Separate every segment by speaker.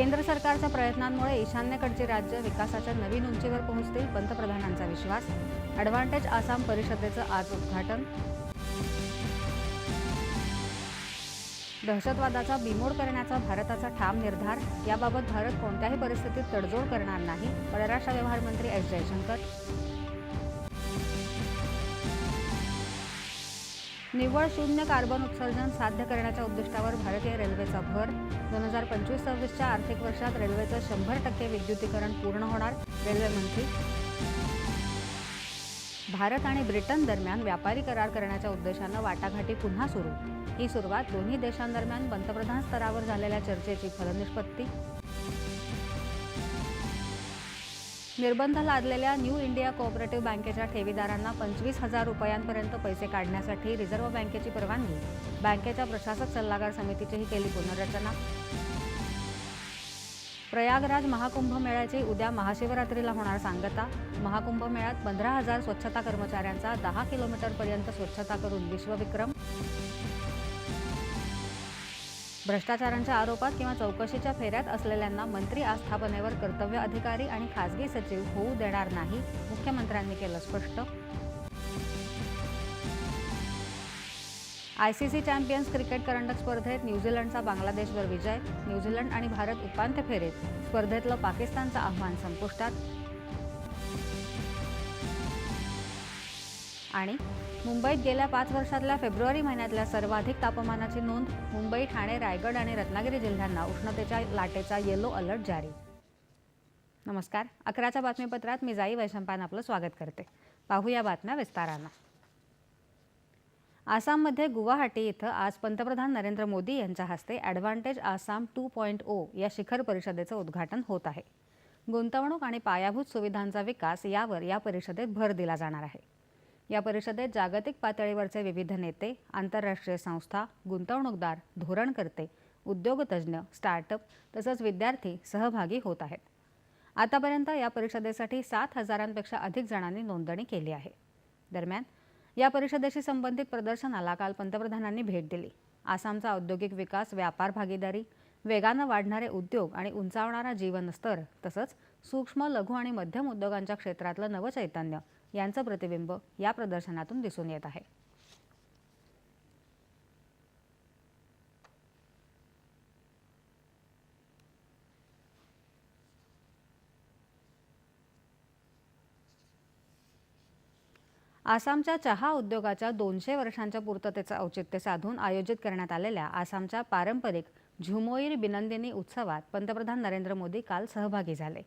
Speaker 1: केंद्र सरकारच्या प्रयत्नांमुळे ईशान्येकडची राज्य विकासाच्या नवीन उंचीवर पोहोचतील पंतप्रधानांचा विश्वास. ॲडव्हान्टेज आसाम परिषदेचं आज उद्घाटन. दहशतवादाचा बिमोड करण्याचा भारताचा ठाम निर्धार. याबाबत भारत कोणत्याही परिस्थितीत तडजोड करणार नाही परराष्ट्र व्यवहार मंत्री एस जयशंकर. निव्वळ शून्य कार्बन उत्सर्जन साध्य करण्याच्या उद्दिष्टावर भारतीय रेल्वेचा भर. दोन हजार पंचवीस सव्वीसच्या आर्थिक वर्षात रेल्वेचं शंभर टक्के विद्युतीकरण पूर्ण होणार रेल्वे मंत्री. भारत आणि ब्रिटन दरम्यान व्यापारी करार करण्याच्या उद्देशानं वाटाघाटी पुन्हा सुरू. ही सुरुवात दोन्ही देशांदरम्यान पंतप्रधान स्तरावर झालेल्या चर्चेची फलनिष्पत्ती निर्बंध लादलेल्या न्यू इंडिया कोऑपरेटिव्ह बँकेच्या ठेवीदारांना पंचवीस हजार रुपयांपर्यंत पैसे काढण्यासाठी रिझर्व्ह बँकेची परवानगी. बँकेच्या प्रशासक सल्लागार समितीचीही केली पुनर्रचना प्रयागराज महाकुंभ मेळ्याची उद्या महाशिवरात्रीला होणार सांगता. महाकुंभ मेळ्यात पंधरा हजार स्वच्छता कर्मचाऱ्यांचा दहा किलोमीटरपर्यंत स्वच्छता करून विश्वविक्रम. भ्रष्टाचारांच्या आरोपात किंवा चौकशीच्या फेऱ्यात असलेल्यांना मंत्री आस्थापनेवर कर्तव्य अधिकारी आणि खासगी सचिव होऊ देणार नाही मुख्यमंत्र्यांनी केलं स्पष्ट. आयसीसी चॅम्पियन्स क्रिकेट करंडक स्पर्धेत न्यूझीलंडचा बांगलादेशवर विजय न्यूझीलंड आणि भारत उपांत्य फेरीत स्पर्धेतलं पाकिस्तानचं आव्हान संपुष्टात. आणि मुंबईत गेल्या पाच वर्षातल्या फेब्रुवारी महिन्यातल्या सर्वाधिक तापमानाची नोंद मुंबई ठाणे रायगड आणि रत्नागिरी जिल्ह्यांना. उष्णतेच्या लाटेचा येलो अलर्ट जारी. नमस्कार. अकराच्या बातमीपत्रात मी जाई वैशंपान आपलं स्वागत करते. पाहूया बातम्या विस्तारानं. आसाममध्ये गुवाहाटी इथं आज पंतप्रधान नरेंद्र मोदी यांच्या हस्ते advantage Assam two point O या शिखर परिषदेचं उद्घाटन होत आहे. गुंतवणूक आणि पायाभूत सुविधांचा विकास यावर या परिषदेत भर दिला जाणार आहे. या परिषदेत जागतिक पातळीवरचे विविध नेते आंतरराष्ट्रीय संस्था गुंतवणूकदार धोरणकर्ते उद्योगतज्ज्ञ स्टार्टअप तसंच विद्यार्थी सहभागी होत आहेत. आतापर्यंत या परिषदेसाठी सात हजारांपेक्षा अधिक जणांनी नोंदणी केली आहे. दरम्यान या परिषदेशी संबंधित प्रदर्शनाला काल पंतप्रधानांनी भेट दिली. आसामचा औद्योगिक विकास व्यापार भागीदारी वेगानं वाढणारे उद्योग आणि उंचावणारा जीवनस्तर तसंच सूक्ष्म लघु आणि मध्यम उद्योगांच्या क्षेत्रातलं नवचैतन्य यांचं प्रतिबिंब या प्रदर्शनातून दिसून येत आहे. आसामच्या चहा उद्योगाच्या दोनशे वर्षांच्या पूर्ततेचं औचित्य साधून आयोजित करण्यात आलेल्या आसामच्या पारंपरिक झुमोईर बिनंदिनी उत्सवात पंतप्रधान नरेंद्र मोदी काल सहभागी झाले.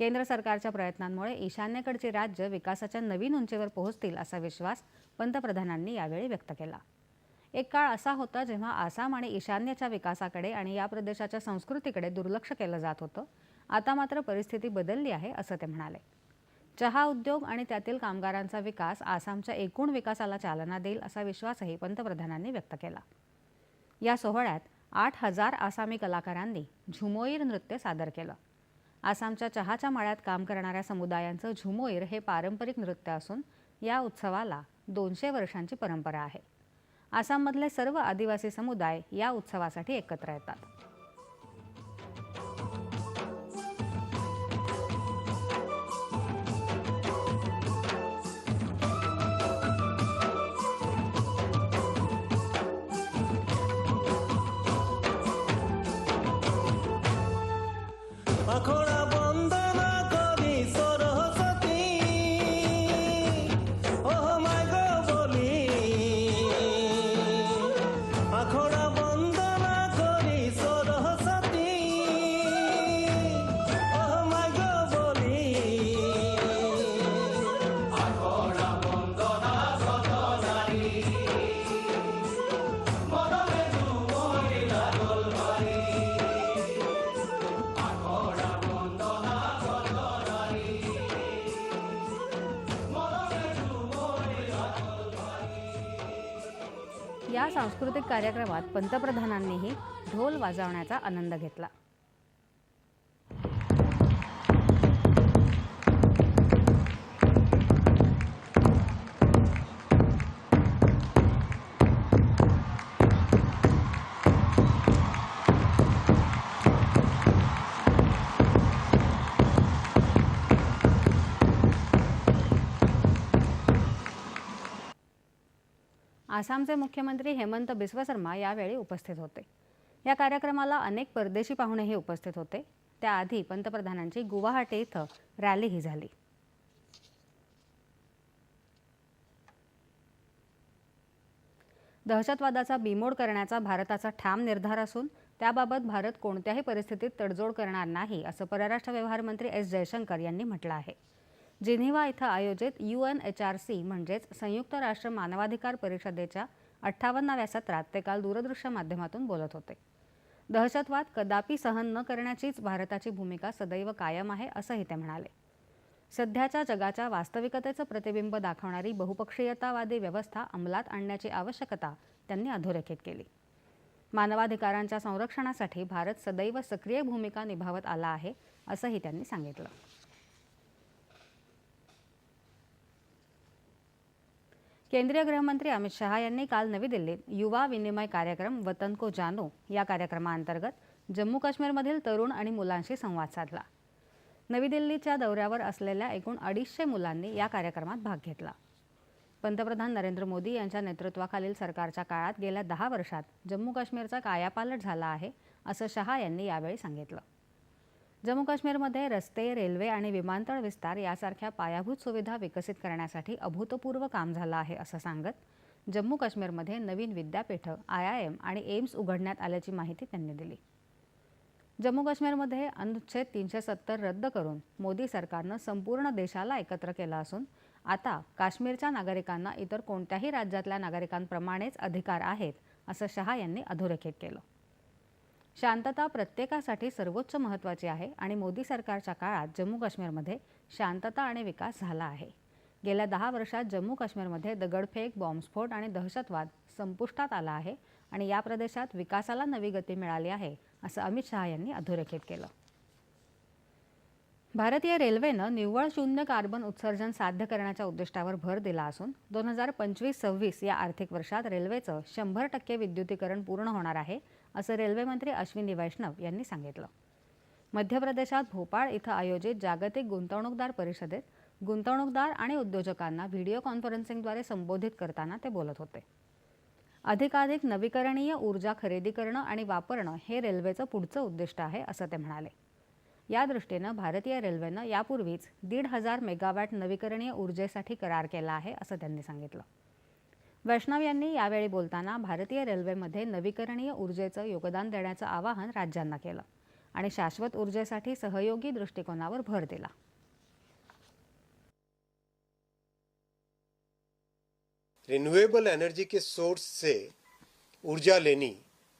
Speaker 1: केंद्र सरकारच्या प्रयत्नांमुळे ईशान्येकडची राज्य विकासाच्या नवीन उंचीवर पोहोचतील असा विश्वास पंतप्रधानांनी यावेळी व्यक्त केला. एक काळ असा होता जेव्हा आसाम आणि ईशान्येच्या विकासाकडे आणि या प्रदेशाच्या संस्कृतीकडे दुर्लक्ष केलं जात होतं. आता मात्र परिस्थिती बदलली आहे असं ते म्हणाले. चहा उद्योग आणि त्यातील कामगारांचा विकास आसामच्या एकूण विकासाला चालना देईल असा विश्वासही पंतप्रधानांनी व्यक्त केला. या सोहळ्यात आठ हजार आसामी कलाकारांनी झुमोईर नृत्य सादर केलं. आसामच्या चहाच्या मळ्यात काम करणाऱ्या समुदायांचं झुमोईर हे पारंपरिक नृत्य असून या उत्सवाला दोनशे वर्षांची परंपरा आहे. आसाममधले सर्व आदिवासी समुदाय या उत्सवासाठी एकत्र येतात. कार्यक्रमात पंतप्रधानांनीही ढोल वाजवण्याचा आनंद घेतला. आसामचे मुख्यमंत्री हेमंत बिस्व शर्मा यावेळी उपस्थित होते. या कार्यक्रमाला अनेक परदेशी पाहुणेही उपस्थित होते. त्याआधी पंतप्रधानांची गुवाहाटी इथं रॅलीही झाली. दहशतवादाचा बिमोड करण्याचा भारताचा ठाम निर्धार असून त्याबाबत भारत कोणत्याही परिस्थितीत तडजोड करणार नाही असं परराष्ट्र व्यवहार मंत्री एस जयशंकर यांनी म्हटलं आहे. जिनिव्हा इथं आयोजित U N H R C म्हणजेच संयुक्त राष्ट्र मानवाधिकार परिषदेच्या अठ्ठावन्नाव्या सत्रात ते काल दूरदृश्य माध्यमातून बोलत होते. दहशतवाद कदापि सहन न करण्याचीच भारताची भूमिका सदैव कायम आहे असंही ते म्हणाले. सध्याच्या जगाच्या वास्तविकतेचं प्रतिबिंब दाखवणारी बहुपक्षीयतावादी व्यवस्था अंमलात आणण्याची आवश्यकता त्यांनी अधोरेखित केली. मानवाधिकारांच्या संरक्षणासाठी भारत सदैव सक्रिय भूमिका निभावत आला आहे असंही त्यांनी सांगितलं. केंद्रीय गृहमंत्री अमित शहा यांनी काल नवी दिल्लीत युवा विनिमय कार्यक्रम वतन को जानो या कार्यक्रमाअंतर्गत जम्मू काश्मीरमधील तरुण आणि मुलांशी संवाद साधला. नवी दिल्लीच्या दौऱ्यावर असलेल्या एकूण अडीचशे मुलांनी या कार्यक्रमात भाग घेतला. पंतप्रधान नरेंद्र मोदी यांच्या नेतृत्वाखालील सरकारच्या काळात गेल्या दहा वर्षात जम्मू काश्मीरचा कायापालट झाला आहे असं शहा यांनी यावेळी सांगितलं. जम्मू काश्मीरमध्ये रस्ते रेल्वे आणि विमानतळ विस्तार यासारख्या पायाभूत सुविधा विकसित करण्यासाठी अभूतपूर्व काम झालं आहे असं सांगत जम्मू काश्मीरमध्ये नवीन विद्यापीठं आय आय एम आणि एम्स उघडण्यात आल्याची माहिती त्यांनी दिली. जम्मू काश्मीरमध्ये अनुच्छेद तीनशे सत्तर रद्द करून मोदी सरकारनं संपूर्ण देशाला एकत्र केलं असून आता काश्मीरच्या नागरिकांना इतर कोणत्याही राज्यातल्या नागरिकांप्रमाणेच अधिकार आहेत असं शहा यांनी अधोरेखित केलं. शांतता प्रत्येकासाठी सर्वोच्च महत्त्वाची आहे आणि मोदी सरकारच्या काळात जम्मू काश्मीरमध्ये शांतता आणि विकास झाला आहे. गेल्या दहा वर्षात जम्मू काश्मीरमध्ये दगडफेक बॉम्बस्फोट आणि दहशतवाद संपुष्टात आला आहे आणि या प्रदेशात विकासाला नवी गती मिळाली आहे असं अमित शहा यांनी अधोरेखित केलं. भारतीय रेल्वेनं निव्वळ शून्य कार्बन उत्सर्जन साध्य करण्याच्या उद्दिष्टावर भर दिला असून दोन हजार पंचवीस सव्वीस या आर्थिक वर्षात रेल्वेचं शंभर टक्के विद्युतीकरण पूर्ण होणार आहे असं रेल्वेमंत्री अश्विनी वैष्णव यांनी सांगितलं. मध्य प्रदेशात भोपाळ इथं आयोजित जागतिक गुंतवणूकदार परिषदेत गुंतवणूकदार आणि उद्योजकांना व्हिडिओ कॉन्फरन्सिंगद्वारे संबोधित करताना ते बोलत होते. अधिकाधिक नवीकरणीय ऊर्जा खरेदी करणं आणि वापरणं हे रेल्वेचं पुढचं उद्दिष्ट आहे असं ते म्हणाले. या दृष्टीनं भारतीय रेल्वेनं यापूर्वीच दीड हजार मेगावॅट नवीकरणीय ऊर्जेसाठी करार केला आहे असं त्यांनी सांगितलं. वैष्णव यांनी यावेळी बोलताना भारतीय रेल्वेमध्ये नवीकरणीय ऊर्जेचं योगदान देण्याचं आवाहन राज्यांना केलं आणि शाश्वत ऊर्जेसाठी सहयोगी दृष्टिकोनावर भर दिला.
Speaker 2: रिन्यूएबल एनर्जी के सोर्स से ऊर्जा लेनी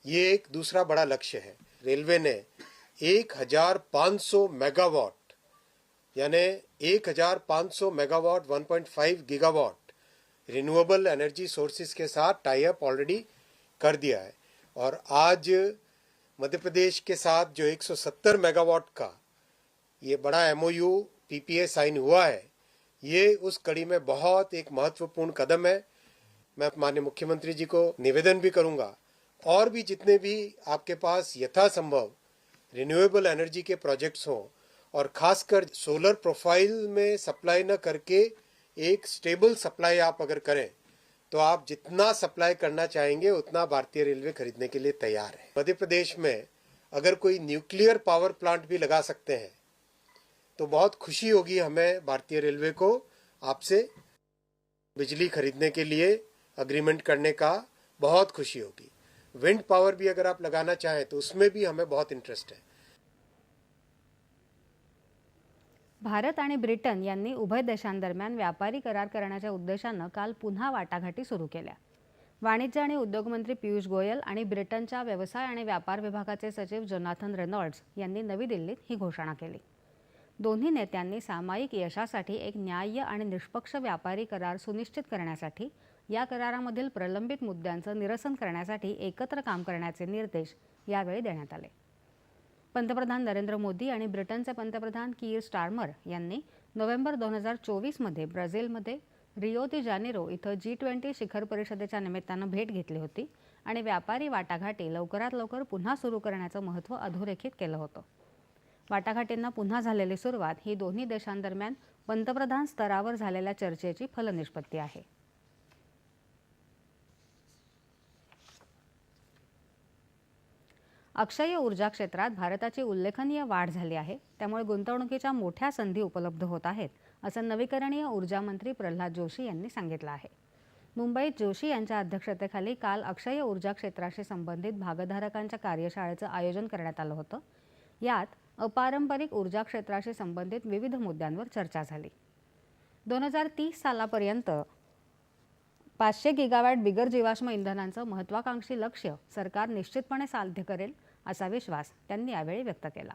Speaker 2: ये एक दूसरा बड़ा लक्ष्य है। रेलवे ने 1500 मेगावाट यानी 1500 megawatt 1.5 gigawatt renewable energy sources के साथ टाई अप ऑलरेडी कर दिया है। और आज मध्य प्रदेश के साथ जो 170 मेगावाट का ये बड़ा एमओयू पीपीए साइन हुआ है, ये उस कड़ी में बहुत एक महत्वपूर्ण कदम है। मैं माननीय मुख्यमंत्री जी को निवेदन भी करूँगा। और भी जितने भी आपके पास यथासंभव रिन्यूएबल एनर्जी के प्रोजेक्ट्स हों, और खासकर सोलर प्रोफ़ाइल में सप्लाई न करके एक स्टेबल सप्लाई आप अगर करें तो आप जितना सप्लाई करना चाहेंगे, उतना भारतीय रेलवे खरीदने के लिए तैयार है। मध्य प्रदेश में अगर कोई न्यूक्लियर पावर प्लांट भी लगा सकते हैं तो बहुत खुशी होगी हमें भारतीय रेलवे को आपसे बिजली खरीदने के लिए अग्रीमेंट करने का बहुत खुशी होगी। विंड पावर भी अगर आप लगाना चाहें तो उसमें भी हमें बहुत इंटरेस्ट है।
Speaker 1: भारत आणि ब्रिटन यांनी उभय देशांदरम्यान व्यापारी करार करण्याच्या उद्देशानं काल पुन्हा वाटाघाटी सुरू केल्या. वाणिज्य आणि उद्योगमंत्री पियुष गोयल आणि ब्रिटनच्या व्यवसाय आणि व्यापार विभागाचे सचिव जोनाथन रेनॉल्ड्स यांनी नवी दिल्लीत ही घोषणा केली. दोन्ही नेत्यांनी सामायिक यशासाठी एक न्याय्य आणि निष्पक्ष व्यापारी करार सुनिश्चित करण्यासाठी या करारामधील प्रलंबित मुद्द्यांचं निरसन करण्यासाठी एकत्र काम करण्याचे निर्देश यावेळी देण्यात आले. पंतप्रधान नरेंद्र मोदी आणि ब्रिटनचे पंतप्रधान कीर स्टार्मर यांनी नोव्हेंबर दोन हजार चोवीसमध्ये ब्राझीलमध्ये रिओ दी जानेरो इथं जी ट्वेंटी शिखर परिषदेच्या निमित्तानं भेट घेतली होती आणि व्यापारी वाटाघाटी लवकरात लवकर पुन्हा सुरू करण्याचं महत्त्व अधोरेखित केलं होतं. वाटाघाटींना पुन्हा झालेली सुरुवात ही दोन्ही देशांदरम्यान पंतप्रधान स्तरावर झालेल्या चर्चेची फलनिष्पत्ती आहे. अक्षय ऊर्जा क्षेत्रात भारताची उल्लेखनीय वाढ झाली आहे. त्यामुळे गुंतवणुकीच्या मोठ्या संधी उपलब्ध होत आहेत असं नवीकरणीय ऊर्जा मंत्री प्रल्हाद जोशी यांनी सांगितलं आहे. मुंबईत जोशी यांच्या अध्यक्षतेखाली काल अक्षय ऊर्जा क्षेत्राशी संबंधित भागधारकांच्या कार्यशाळेचं आयोजन करण्यात आलं होतं. यात अपारंपरिक ऊर्जा क्षेत्राशी संबंधित विविध मुद्द्यांवर चर्चा झाली. दोन हजार तीस सालापर्यंत पाचशे गिगावॅट बिगर जीवाश्म इंधनांचं महत्वाकांक्षी लक्ष्य सरकार निश्चितपणे साध्य करेल असा विश्वास त्यांनी यावेळी व्यक्त केला.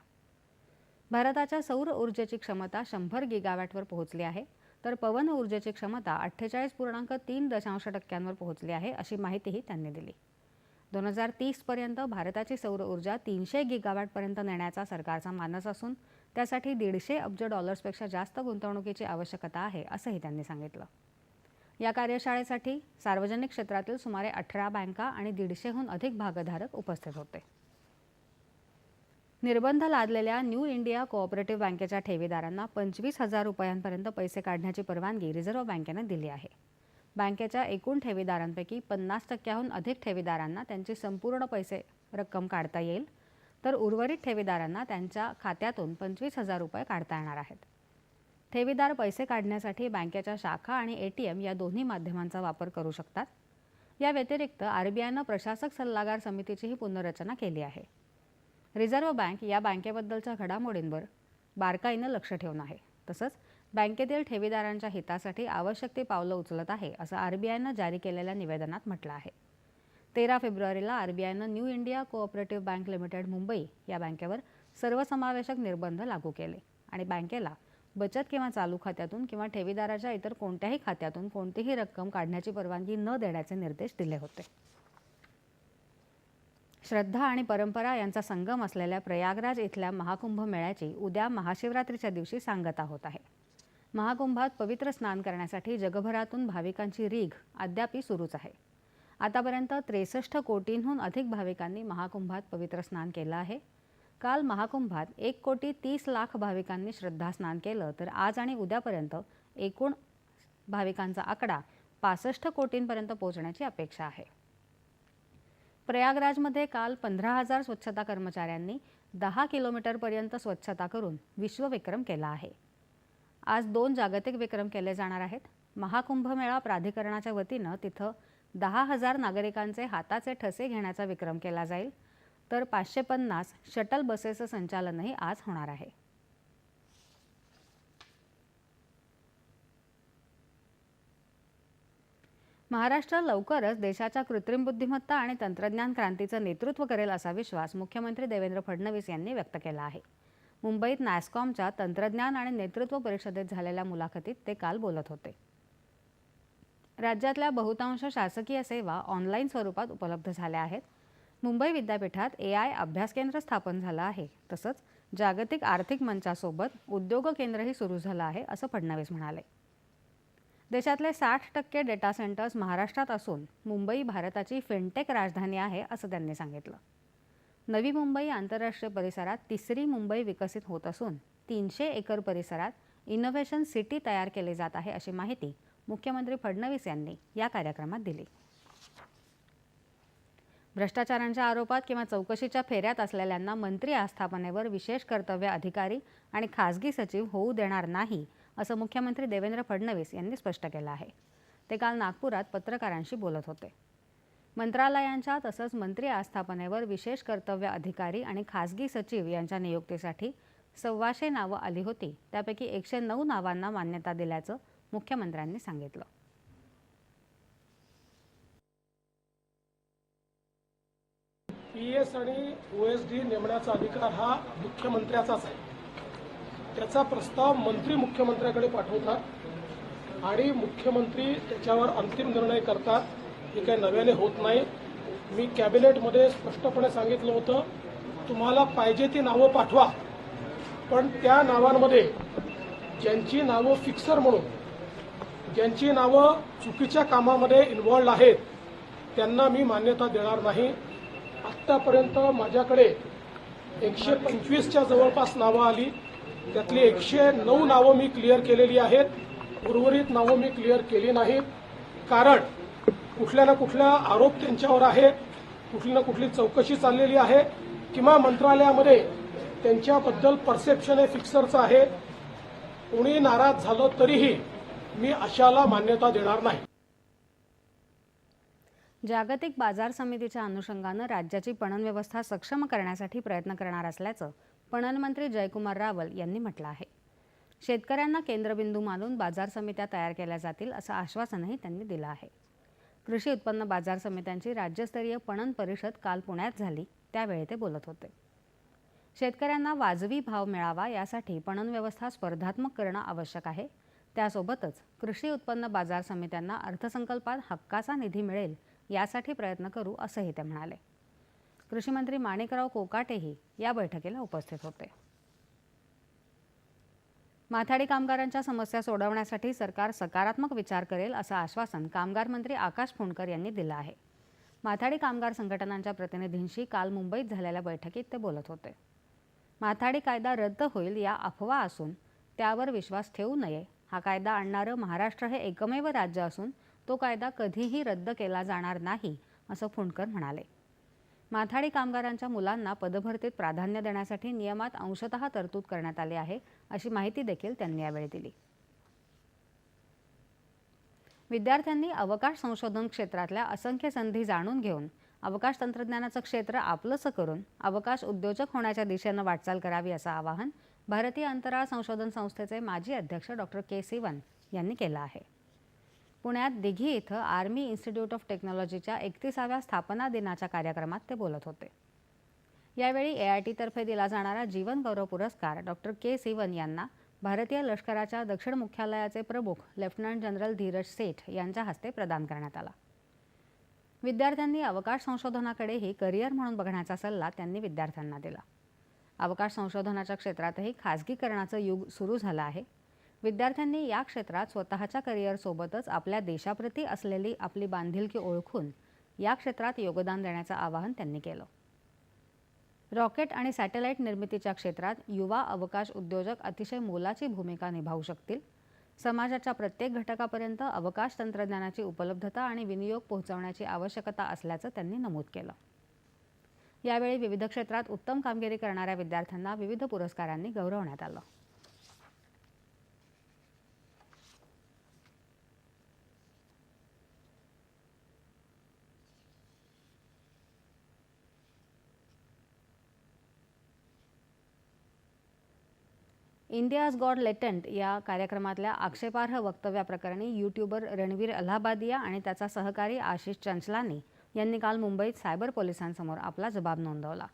Speaker 1: भारताच्या सौर ऊर्जेची क्षमता शंभर गिगावॅटवर पोहोचली आहे तर पवन ऊर्जेची क्षमता अठ्ठेचाळीस पूर्णांक तीन दशांश टक्क्यांवर पोहोचली आहे अशी माहितीही त्यांनी दिली. दोन हजार तीसपर्यंत भारताची सौर ऊर्जा तीनशे गिगावॅटपर्यंत नेण्याचा सरकारचा मानस असून त्यासाठी दीडशे अब्ज डॉलर्सपेक्षा जास्त गुंतवणुकीची आवश्यकता आहे असंही त्यांनी सांगितलं. या कार्यशाळेसाठी सार्वजनिक क्षेत्रातील सुमारे अठरा बँका आणि दीडशेहून अधिक भागधारक उपस्थित होते. निर्बंध लादलेल्या न्यू इंडिया कोऑपरेटिव्ह बँकेच्या ठेवीदारांना पंचवीस हजार रुपयांपर्यंत पैसे काढण्याची परवानगी रिझर्व्ह बँकेनं दिली आहे. बँकेच्या एकूण ठेवीदारांपैकी पन्नास टक्क्याहून अधिक ठेवीदारांना त्यांची संपूर्ण पैसे रक्कम काढता येईल तर उर्वरित ठेवीदारांना त्यांच्या खात्यातून पंचवीस हजार रुपये काढता येणार आहेत. ठेवीदार पैसे काढण्यासाठी बँकेच्या शाखा आणि ए टी एम या दोन्ही माध्यमांचा वापर करू शकतात. या व्यतिरिक्त आरबीआयनं प्रशासक सल्लागार समितीचीही पुनर्रचना केली आहे. रिझर्व्ह बँक या बँकेबद्दलच्या घडामोडींवर बारकाईनं लक्ष ठेवून आहे. तसंच बँकेतील ठेवीदारांच्या हितासाठी आवश्यक ती पावलं उचलत आहे असं आरबीआयनं जारी केलेल्या निवेदनात म्हटलं आहे. तेरा फेब्रुवारीला आरबीआयनं new India cooperative bank limited Mumbai या बँकेवर सर्वसमावेशक निर्बंध लागू केले आणि बँकेला बचत किंवा चालू खात्यातून किंवा ठेवीदाराच्या इतर कोणत्याही खात्यातून कोणतीही रक्कम काढण्याची परवानगी न देण्याचे निर्देश दिले होते. श्रद्धा आणि परंपरा यांचा संगम असलेल्या प्रयागराज इथल्या महाकुंभ मेळ्याची उद्या महाशिवरात्रीच्या दिवशी सांगता होत आहे. महाकुंभात पवित्र स्नान करण्यासाठी जगभरातून भाविकांची रीघ अद्यापही सुरूच आहे. आतापर्यंत त्रेसष्ट कोटींहून अधिक भाविकांनी महाकुंभात पवित्र स्नान केलं आहे. काल महाकुंभात एक कोटी तीस लाख भाविकांनी श्रद्धास्नान केलं तर आज आणि उद्यापर्यंत एकूण भाविकांचा आकडा पासष्ट कोटींपर्यंत पोहोचण्याची अपेक्षा आहे. प्रयागराजमध्ये काल पंधरा हजार स्वच्छता कर्मचाऱ्यांनी दहा किलोमीटरपर्यंत स्वच्छता करून विश्वविक्रम केला आहे. आज दोन जागतिक विक्रम केले जाणार आहेत. महाकुंभमेळा प्राधिकरणाच्या वतीनं तिथं दहा हजार नागरिकांचे हाताचे ठसे घेण्याचा विक्रम केला जाईल. तर पाचशे पन्नास शटल बसेसचं संचालनही आज होणार आहे. महाराष्ट्र लवकरच देशाच्या कृत्रिम बुद्धिमत्ता आणि तंत्रज्ञान क्रांतीचं नेतृत्व करेल असा विश्वास मुख्यमंत्री देवेंद्र फडणवीस यांनी व्यक्त केला आहे. मुंबईत नॅसकॉमच्या तंत्रज्ञान आणि नेतृत्व परिषदेत झालेल्या मुलाखतीत ते काल बोलत होते. राज्यातल्या बहुतांश शासकीय सेवा ऑनलाईन स्वरूपात उपलब्ध झाल्या आहेत. मुंबई विद्यापीठात ए आय अभ्यास केंद्र स्थापन झालं आहे. तसंच जागतिक आर्थिक मंचासोबत उद्योग केंद्रही सुरू झालं आहे असं फडणवीस म्हणाले. देशातले साठ टक्के डेटा सेंटर्स महाराष्ट्रात असून मुंबई भारताची फिनटेक राजधानी आहे असं त्यांनी सांगितलं. नवी मुंबई आंतरराष्ट्रीय परिसरात तिसरी मुंबई विकसित होत असून तीनशे एकर परिसरात इनोव्हेशन सिटी तयार केली जात आहे अशी माहिती मुख्यमंत्री फडणवीस यांनी या कार्यक्रमात दिली. भ्रष्टाचारांच्या आरोपात किंवा चौकशीच्या फेऱ्यात असलेल्यांना मंत्री आस्थापनेवर विशेष कर्तव्य अधिकारी आणि खासगी सचिव होऊ देणार नाही असं मुख्यमंत्री देवेंद्र फडणवीस यांनी स्पष्ट केलं आहे. ते काल नागपुरात पत्रकारांशी बोलत होते. मंत्रालयांच्या तसंच मंत्री आस्थापनेवर विशेष कर्तव्य अधिकारी आणि खासगी सचिव यांच्या नियुक्तीसाठी सव्वाशे नावं आली होती. त्यापैकी एकशे नऊ नावांना मान्यता दिल्याचं मुख्यमंत्र्यांनी सांगितलं.
Speaker 3: पी एस आणि ओ एस डी नेमण्याचा अधिकार हा मुख्यमंत्र्याचाच आहे. त्याचा प्रस्ताव मंत्री मुख्यमंत्र्याकडे पाठवतात आणि मुख्यमंत्री त्याच्यावर अंतिम निर्णय करतात. हे काही नव्याने होत नाही. मी कॅबिनेटमध्ये स्पष्टपणे सांगितलं होतं तुम्हाला पाहिजे ती नावं पाठवा. पण त्या नावांमध्ये ज्यांची नावं फिक्सर म्हणून ज्यांची नावं चुकीच्या कामामध्ये इन्व्हॉल्ड आहेत त्यांना मी मान्यता देणार नाही. आत्तापर्यंत माझ्याकडे एकशे पंचवीसच्या जवळपास नावं आली. त्यातली एकशे नऊ नावं मी क्लिअर केलेली आहेत. उर्वरित नावं मी क्लिअर केली नाहीत. कारण कुठल्या ना कुठल्या आरोप त्यांच्यावर आहेत. कुठली ना कुठली चौकशी चाललेली आहे. किंवा मंत्रालयामध्ये त्यांच्याबद्दल परसेप्शन हे फिक्सरचं आहे. कोणी नाराज झालं तरीही मी अशाला मान्यता देणार नाही.
Speaker 1: जागतिक बाजार समितीच्या अनुषंगानं राज्याची पणन व्यवस्था सक्षम करण्यासाठी प्रयत्न करणार असल्याचं पणन मंत्री जयकुमार रावल यांनी म्हटलं आहे. शेतकऱ्यांना केंद्रबिंदू मानून बाजार समित्या तयार केल्या जातील असं आश्वासनही त्यांनी दिलं आहे. कृषी उत्पन्न बाजार समित्यांची राज्यस्तरीय पणन परिषद काल पुण्यात झाली त्यावेळी ते बोलत होते. शेतकऱ्यांना वाजवी भाव मिळावा यासाठी पणन व्यवस्था स्पर्धात्मक करणं आवश्यक आहे. त्यासोबतच कृषी उत्पन्न बाजार समित्यांना अर्थसंकल्पात हक्काचा निधी मिळेल यासाठी प्रयत्न करू असंही ते म्हणाले. कृषीमंत्री माणिकराव कोकाटेही या बैठकीला उपस्थित होते. माथाडी कामगारांच्या समस्या सोडवण्यासाठी सरकार सकारात्मक विचार करेल असं आश्वासन कामगार मंत्री आकाश फोंडकर यांनी दिलं आहे. माथाडी कामगार संघटनांच्या प्रतिनिधींशी काल मुंबईत झालेल्या बैठकीत ते बोलत होते. माथाडी कायदा रद्द होईल या अफवा असून त्यावर विश्वास ठेवू नये. हा कायदा आणणारं महाराष्ट्र हे एकमेव राज्य असून तो कायदा कधीही रद्द केला जाणार नाही असं फुंडकर म्हणाले. माथाडी कामगारांच्या मुलांना पदभरतीत प्राधान्य देण्यासाठी नियमात अंशतः तरतूद करण्यात आली आहे अशी माहिती देखील त्यांनी यावेळी दिली. विद्यार्थ्यांनी अवकाश संशोधन क्षेत्रातल्या असंख्य संधी जाणून घेऊन अवकाश तंत्रज्ञानाचं क्षेत्र आपलंसं करून अवकाश उद्योजक होण्याच्या दिशेनं वाटचाल करावी असं आवाहन भारतीय अंतराळ संशोधन संस्थेचे माजी अध्यक्ष डॉक्टर के सिवन यांनी केलं आहे. पुण्यात दिघी इथं आर्मी इन्स्टिट्यूट ऑफ टेक्नॉलॉजीच्या एकतीसाव्या स्थापना दिनाच्या कार्यक्रमात ते बोलत होते. यावेळी ए आय टीतर्फे दिला जाणारा जीवन गौरव पुरस्कार डॉक्टर के सिवन यांना भारतीय लष्कराच्या दक्षिण मुख्यालयाचे प्रमुख लेफ्टनंट जनरल धीरज सेठ यांच्या हस्ते प्रदान करण्यात आला. विद्यार्थ्यांनी अवकाश संशोधनाकडेही करिअर म्हणून बघण्याचा सल्ला त्यांनी विद्यार्थ्यांना दिला. अवकाश संशोधनाच्या क्षेत्रातही खाजगीकरणाचं युग सुरू झालं आहे. विद्यार्थ्यांनी या क्षेत्रात स्वतःच्या करिअरसोबतच आपल्या देशाप्रती असलेली आपली बांधिलकी ओळखून या क्षेत्रात योगदान देण्याचं आवाहन त्यांनी केलं. रॉकेट आणि सॅटेलाईट निर्मितीच्या क्षेत्रात युवा अवकाश उद्योजक अतिशय मोलाची भूमिका निभावू शकतील. समाजाच्या प्रत्येक घटकापर्यंत अवकाश तंत्रज्ञानाची उपलब्धता आणि विनियोग पोहोचवण्याची आवश्यकता असल्याचं त्यांनी नमूद केलं. यावेळी विविध क्षेत्रात उत्तम कामगिरी करणाऱ्या विद्यार्थ्यांना विविध पुरस्कारांनी गौरवण्यात आलं. इंडियाज गॉड लेटंट या कार्यक्रमातल्या आक्षेपार्ह वक्तव्याप्रकरणी यूट्यूबर रणवीर अल्हाबादिया आणि त्याचा सहकारी आशिष चंचलानी यांनी काल मुंबईत सायबर पोलिसांसमोर आपला जबाब नोंदवला.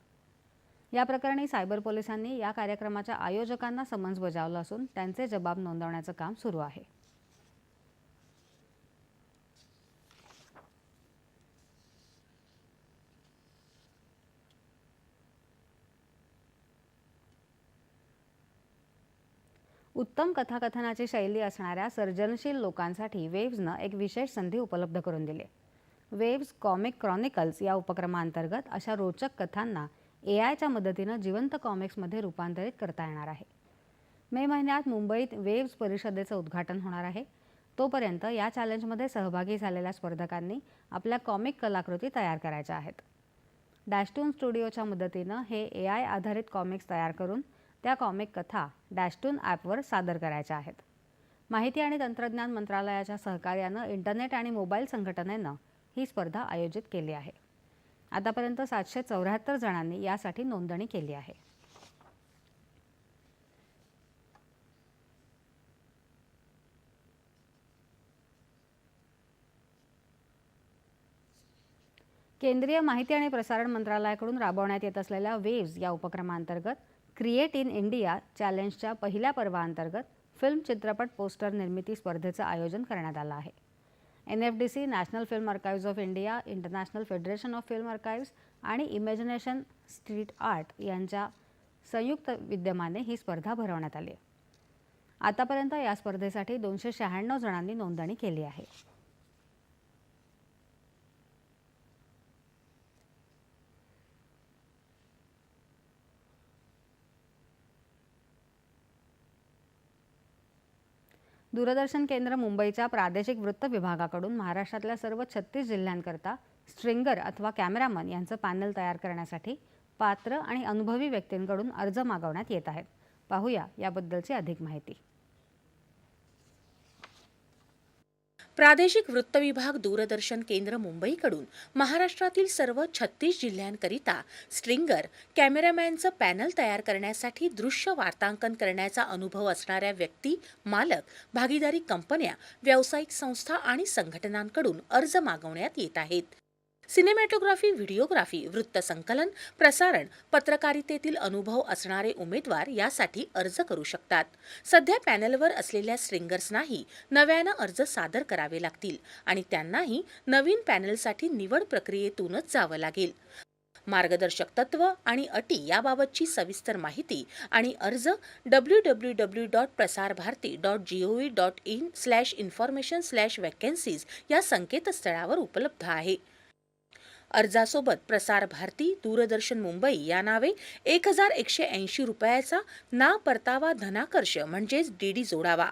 Speaker 1: या प्रकरणी सायबर पोलिसांनी या कार्यक्रमाच्या आयोजकांना समन्स बजावलं असून त्यांचे जबाब नोंदवण्याचं काम सुरू आहे. उत्तम कथाकथनाची शैली असणाऱ्या सर्जनशील लोकांसाठी वेव्जनं एक विशेष संधी उपलब्ध करून दिली. वेव्ज कॉमिक क्रॉनिकल्स या उपक्रमाअंतर्गत अशा रोचक कथांना ए आयच्या मदतीनं जिवंत कॉमिक्समध्ये रूपांतरित करता येणार आहे. मे महिन्यात मुंबईत वेव्ज परिषदेचं उद्घाटन होणार आहे. तोपर्यंत या चॅलेंजमध्ये सहभागी झालेल्या स्पर्धकांनी आपल्या कॉमिक कलाकृती तयार करायच्या आहेत. डॅशटून स्टुडिओच्या मदतीनं हे ए आय आधारित कॉमिक्स तयार करून त्या कॉमिक कथा डॅशटून ॲपवर सादर करायच्या आहेत. माहिती आणि तंत्रज्ञान मंत्रालयाच्या सहकार्यानं इंटरनेट आणि मोबाईल संघटनेनं ही स्पर्धा आयोजित केली आहे. आतापर्यंत सातशे चौऱ्याहत्तर जणांनी यासाठी नोंदणी केली आहे. केंद्रीय माहिती आणि प्रसारण मंत्रालयाकडून राबवण्यात येत असलेल्या वेव्ज या उपक्रमांतर्गत क्रिएट इन इंडिया चॅलेंजच्या पहिल्या पर्वाअंतर्गत फिल्म चित्रपट पोस्टर निर्मिती स्पर्धेचं आयोजन करण्यात आलं आहे. N F D C national film archives of India international federation of film archives आणि इमॅजिनेशन स्ट्रीट आर्ट यांच्या संयुक्त विद्यमाने ही स्पर्धा भरवण्यात आली आतापर्यंत या स्पर्धेसाठी दोनशे शहाण्णव जणांनी नोंदणी केली आहे. दूरदर्शन केंद्र मुंबईच्या प्रादेशिक वृत्त विभागाकडून महाराष्ट्रातल्या सर्व छत्तीस जिल्ह्यांकरता स्ट्रिंगर अथवा कॅमेरामन यांचं पॅनल तयार करण्यासाठी पात्र आणि अनुभवी व्यक्तींकडून अर्ज मागवण्यात येत आहेत. पाहूया याबद्दलची अधिक माहिती.
Speaker 4: प्रादेशिक वृत्त विभाग दूरदर्शन केंद्र मुंबईकडून महाराष्ट्रातील सर्व छत्तीस जिल्ह्यांकरिता स्ट्रिंगर कॅमेरामॅनचं पॅनल तयार करण्यासाठी दृश्य वार्तांकन करण्याचा अनुभव असणाऱ्या व्यक्ती मालक भागीदारी कंपन्या व्यावसायिक संस्था आणि संघटनांकडून अर्ज मागवण्यात येत आहेत. सिनेमॅटोग्राफी व्हिडिओग्राफी वृत्तसंकलन प्रसारण पत्रकारितेतील अनुभव असणारे उमेदवार यासाठी अर्ज करू शकतात. सध्या पॅनलवर असलेल्या स्ट्रिंगर्सनाही नव्यानं अर्ज सादर करावे लागतील आणि त्यांनाही नवीन पॅनलसाठी निवड प्रक्रियेतूनच जावं लागेल. मार्गदर्शक तत्व आणि अटी याबाबतची सविस्तर माहिती आणि अर्ज W W W dot Prasarbharati dot G gov dot in slash information slash vacancies या संकेतस्थळावर उपलब्ध आहे. अर्जासोबत प्रसार भारती दूरदर्शन मुंबई या नावे एक हजार एकशे ऐंशी रुपयाचा ना परतावा धनाकर्ष म्हणजेच डीडी जोडावा.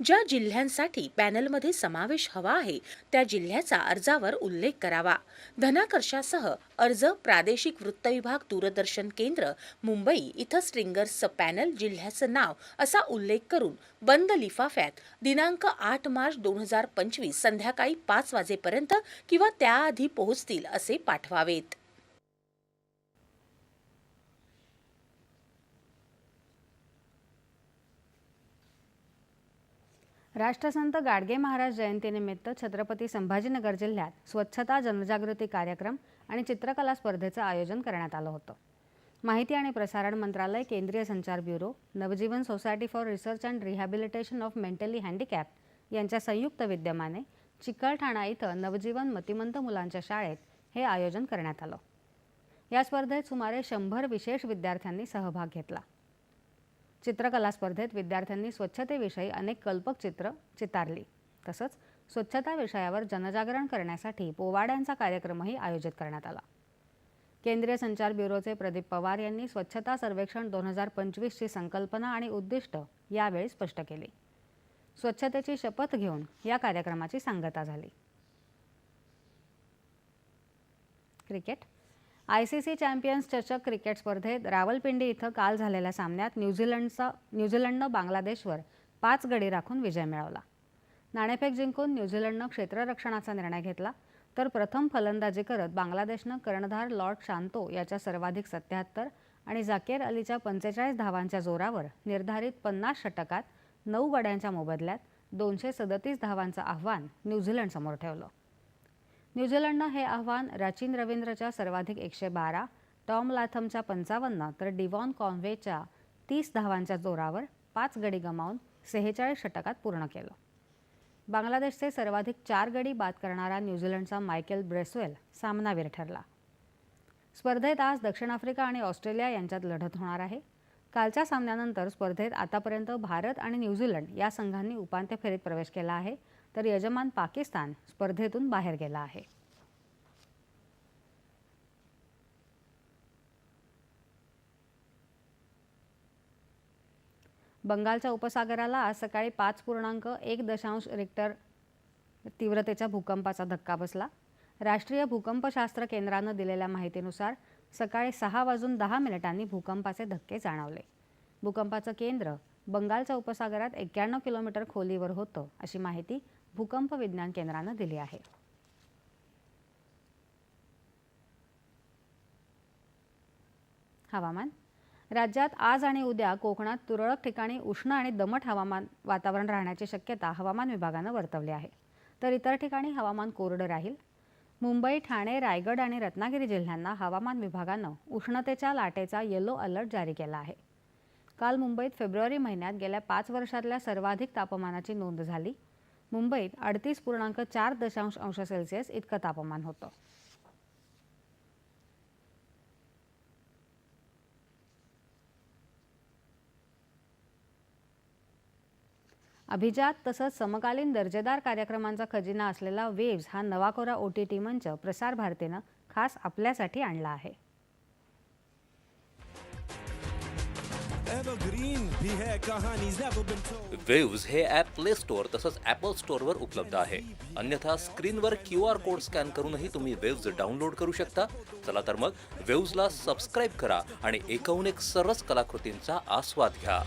Speaker 4: ज्या जिल्ह्यांसाठी पॅनलमध्ये समावेश हवा आहे त्या जिल्ह्याचा अर्जावर उल्लेख करावा. धनाकर्षासह अर्ज प्रादेशिक वृत्त विभाग दूरदर्शन केंद्र मुंबई इथं स्ट्रिंगर्सचं पॅनल जिल्ह्याचं नाव असा उल्लेख करून बंद लिफाफ्यात दिनांक आठ मार्च दोन हजार पंचवीस संध्याकाळी पाच वाजेपर्यंत किंवा त्याआधी पोहोचतील असे पाठवावेत.
Speaker 1: राष्ट्रसंत गाडगे महाराज जयंतीनिमित्त छत्रपती संभाजीनगर जिल्ह्यात स्वच्छता जनजागृती कार्यक्रम आणि चित्रकला स्पर्धेचं आयोजन करण्यात आलं होतं. माहिती आणि प्रसारण मंत्रालय केंद्रीय संचार bureau Navjeevan society for research and rehabilitation of mentally handicap यांच्या संयुक्त विद्यमाने चिकलठाणा इथं नवजीवन मतिमंत मुलांच्या शाळेत हे आयोजन करण्यात आलं. या स्पर्धेत सुमारे शंभर विशेष विद्यार्थ्यांनी सहभाग घेतला. चित्रकला स्पर्धेत विद्यार्थ्यांनी स्वच्छतेविषयी अनेक कल्पक चित्र चितारली. तसंच स्वच्छता विषयावर जनजागरण करण्यासाठी पोवाड्यांचा कार्यक्रमही आयोजित करण्यात आला. केंद्रीय संचार ब्युरोचे प्रदीप पवार यांनी स्वच्छता सर्वेक्षण दोन हजार पंचवीसची संकल्पना आणि उद्दिष्ट यावेळी स्पष्ट केली. स्वच्छतेची शपथ घेऊन या कार्यक्रमाची सांगता झाली. Cricket I C C champions चषक क्रिकेट स्पर्धेत रावलपिंडी इथं काल झालेल्या सामन्यात न्यूझीलंडचा न्यूझीलंडनं बांगलादेशवर पाच गडी राखून विजय मिळवला. नाणेफेक जिंकून न्यूझीलंडनं क्षेत्ररक्षणाचा निर्णय घेतला. तर प्रथम फलंदाजी करत बांगलादेशनं कर्णधार लॉर्ड शांतो याच्या सर्वाधिक सत्याहत्तर आणि जाकेर अलीच्या पंचेचाळीस धावांच्या जोरावर निर्धारित पन्नास षटकात नऊ गड्यांच्या मोबदल्यात दोनशे सदतीस धावांचं आव्हान न्यूझीलंडसमोर ठेवलं. न्यूझीलंडनं हे आव्हान रचिन रवींद्रच्या सर्वाधिक एकशे बारा टॉम लाथमच्या पंचावन्न तर डिवॉन कॉन्व्हेच्या तीस धावांच्या जोरावर पाच गडी गमावून सेहेचाळीस षटकात पूर्ण केलं. बांगलादेशचे सर्वाधिक चार गडी बाद करणारा न्यूझीलंडचा मायकेल ब्रेसवेल सामनावीर ठरला. स्पर्धेत आज दक्षिण आफ्रिका आणि ऑस्ट्रेलिया यांच्यात लढत होणार आहे. कालच्या सामन्यानंतर स्पर्धेत आतापर्यंत भारत आणि न्यूझीलंड या संघांनी उपांत्य फेरीत प्रवेश केला आहे. तर यजमान पाकिस्तान स्पर्धेतून बाहेर गेला आहे. बंगालच्या उपसागराला आज सकाळी पाच पूर्णांक एक दशांश रिक्टर तीव्रतेच्या भूकंपाचा धक्का बसला. राष्ट्रीय भूकंपशास्त्र केंद्रानं दिलेल्या माहितीनुसार सकाळी सहा वाजून दहा मिनिटांनी भूकंपाचे धक्के जाणवले. भूकंपाचं केंद्र बंगालच्या उपसागरात एक्क्याण्णव किलोमीटर खोलीवर होतं अशी माहिती भूकंप विज्ञान केंद्रानं दिली आहे. हवामान. राज्यात आज आणि उद्या कोकणात तुरळक ठिकाणी उष्ण आणि दमट हवामान वातावरण राहण्याची शक्यता हवामान विभागानं वर्तवली आहे. तर इतर ठिकाणी हवामान कोरडं राहील. मुंबई ठाणे रायगड आणि रत्नागिरी जिल्ह्यांना हवामान विभागानं उष्णतेच्या लाटेचा येलो अलर्ट जारी केला आहे. काल मुंबईत फेब्रुवारी महिन्यात गेल्या पाच वर्षातल्या सर्वाधिक तापमानाची नोंद झाली. मुंबईत अडतीस पूर्णांक चार दशांश अंश सेल्सिअस इतकं तापमान होतं. अभिजात तसंच समकालीन दर्जेदार कार्यक्रमांचा खजिना असलेला वेव्ज हा नवाकोरा ओ टी टी मंच प्रसार भारतीनं खास आपल्यासाठी आणला आहे.
Speaker 5: है
Speaker 6: वेव्ज हे ॲप प्ले स्टोअर तसंच ॲपल स्टोअरवर उपलब्ध आहे. अन्यथा स्क्रीनवर क्यू आर कोड स्कॅन करूनही तुम्ही वेव्ज डाउनलोड करू शकता. चला तर मग वेव्जला सबस्क्राईब करा आणि एकूण एक सरस कलाकृतींचा आस्वाद घ्या.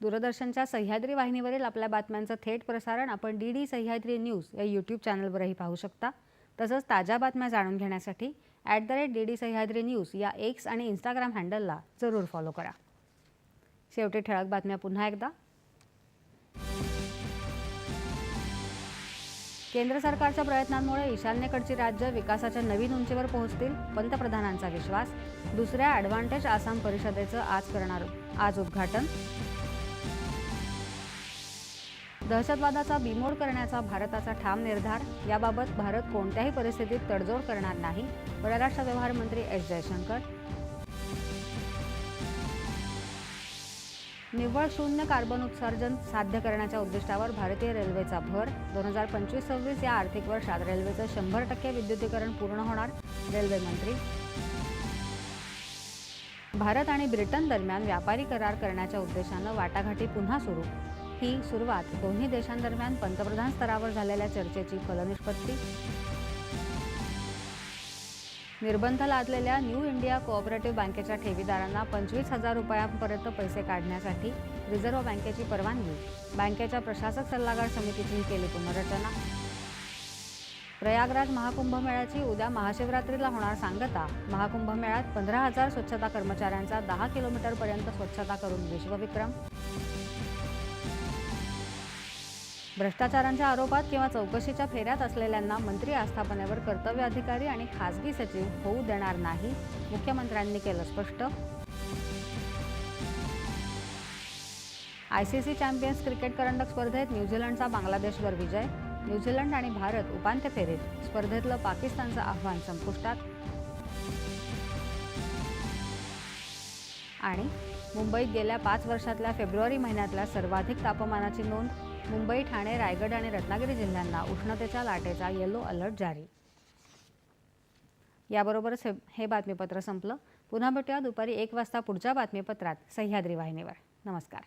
Speaker 1: दूरदर्शनच्या सह्याद्री वाहिनीवरील आपल्या बातम्यांचं थेट प्रसारण आपण डी डी सह्याद्री न्यूज या यूट्यूब चॅनलवरही पाहू शकता. तसंच ताज्या बातम्या जाणून घेण्यासाठी at the rate D D Sahyadri news या एक्स आणि इंस्टाग्राम हँडलला जरूर फॉलो करा. शेवटी ठळक बातम्या पुन्हा एकदा. केंद्र सरकारच्या प्रयत्नांमुळे ईशान्येकडची राज्य विकासाच्या नवीन उंचीवर पोहोचतील पंतप्रधानांचा विश्वास. दुसऱ्या ॲडव्हान्टेज आसाम परिषदेचं आज करणार आज उद्घाटन. दहशतवादाचा बिमोड करण्याचा भारताचा ठाम निर्धार याबाबत भारत कोणत्याही परिस्थितीत तडजोड करणार नाही परराष्ट्र व्यवहार मंत्री एस जयशंकर. निव्वळ शून्य कार्बन उत्सर्जन साध्य करण्याच्या उद्दिष्टावर भारतीय रेल्वेचा भर दोन हजार पंचवीस सव्वीस या आर्थिक वर्षात रेल्वेचं शंभर टक्के विद्युतीकरण पूर्ण होणार रेल्वे मंत्री. भारत आणि ब्रिटन दरम्यान व्यापारी करार करण्याच्या उद्देशानं वाटाघाटी पुन्हा सुरू ही सुरुवात दोन्ही देशांदरम्यान पंतप्रधान स्तरावर झालेल्या चर्चेची फलनिष्पत्ती. निर्बंध लादलेल्या न्यू इंडिया कोऑपरेटिव्ह बँकेच्या ठेवीदारांना पंचवीस हजार रुपयांपर्यंत पैसे काढण्यासाठी रिझर्व्ह बँकेची परवानगी. बँकेच्या प्रशासक सल्लागार समितीची केली पुनर्रचना. प्रयागराज महाकुंभ मेळ्याची उद्या महाशिवरात्रीला होणार सांगता. महाकुंभ मेळ्यात पंधरा हजार स्वच्छता कर्मचाऱ्यांचा दहा किलोमीटरपर्यंत स्वच्छता करून विश्वविक्रम. भ्रष्टाचारांच्या आरोपात किंवा चौकशीच्या फेऱ्यात असलेल्यांना मंत्री आस्थापनेवर कर्तव्य अधिकारी आणि खासगी सचिव होऊ देणार नाही. मुख्यमंत्र्यांनी केलं स्पष्ट. आयसीसी चॅम्पियन्स क्रिकेट करंडक स्पर्धेत न्यूझीलंडचा बांगलादेशवर विजय. न्यूझीलंड आणि भारत उपांत्य फेरीत स्पर्धेतलं पाकिस्तानचं आव्हान संपुष्टात. आणि मुंबईत गेल्या पाच वर्षातल्या फेब्रुवारी महिन्यातल्या सर्वाधिक तापमानाची नोंद मुंबई ठाणे रायगड आणि रत्नागिरी जिल्ह्यांना उष्णतेच्या लाटेचा येलो अलर्ट जारी. याबरोबरच हे बातमीपत्र संपलं. पुन्हा भेटूया दुपारी एक वाजता पुढच्या बातमीपत्रात. सह्याद्री वाहिनीवर. नमस्कार.